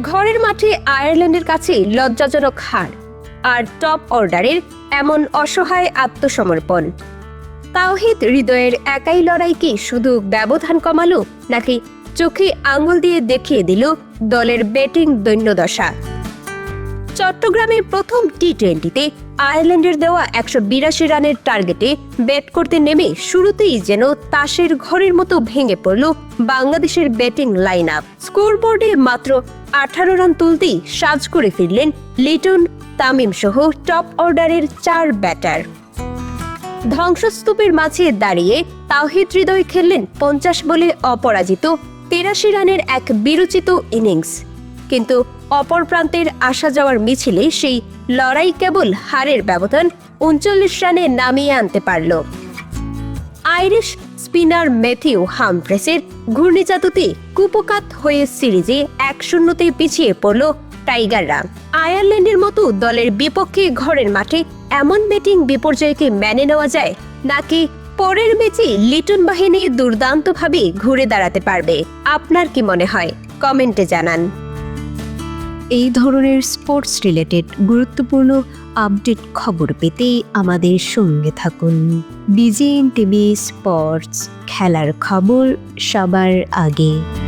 ঘরের মাঠে আয়ারল্যান্ডের কাছে লজ্জাজনক হার আর টপ অর্ডারের এমন অসহায় আত্মসমর্পণ। তাওহিদ হৃদয়ের একাই লড়াই কি শুধু ব্যবধান কমালো, নাকি চোখে আঙুল দিয়ে দেখিয়ে দিল দলের ব্যাটিং দৈন্যদশা? চট্টগ্রামের প্রথম টি টোয়েন্টিতে আয়ারল্যান্ডের দেওয়া একশো বিরাশি রানের টার্গেটে ব্যাট করতে নেমে শুরুতেই যেন তাসের ঘরের মতো ভেঙে পড়ল বাংলাদেশের ব্যাটিং লাইন আপ স্কোরবোর্ডে মাত্র আঠারো রান তুলতেই সাজ করে ফিরলেন লিটন তামিম সহ টপ অর্ডারের চার ব্যাটার। ধ্বংসস্তূপের মাঝে দাঁড়িয়ে তাওহিদ হৃদয় খেললেন পঞ্চাশ বলে অপরাজিত তেরাশি রানের এক বিরচিত ইনিংস। কিন্তু অপর প্রান্তের আসা যাওয়ার মিছিলে সেই লড়াই কেবল হারের ব্যবধান উনচল্লিশ রানে নামিয়ে আনতে পারল। আইরিশ স্পিনার ম্যাথিউ হামফ্রেসের ঘূর্ণিজাতুতে কুপকাত হয়ে সিরিজে এক শূন্যতে পিছিয়ে পড়ল টাইগাররা। আয়ারল্যান্ডের মতো দলের বিপক্ষে ঘরের মাঠে এমন ব্যাটিং বিপর্যয়কে মেনে নেওয়া যায়, নাকি পরের ম্যাচে লিটন বাহিনী দুর্দান্তভাবে ঘুরে দাঁড়াতে পারবে? আপনার কি মনে হয়? কমেন্টে জানান। এই ধরনের স্পোর্টস রিলেটেড গুরুত্বপূর্ণ আপডেট খবর পেতে আমাদের সঙ্গে থাকুন। বিজেএন টিভি স্পোর্টস খেলার খবর সবার আগে।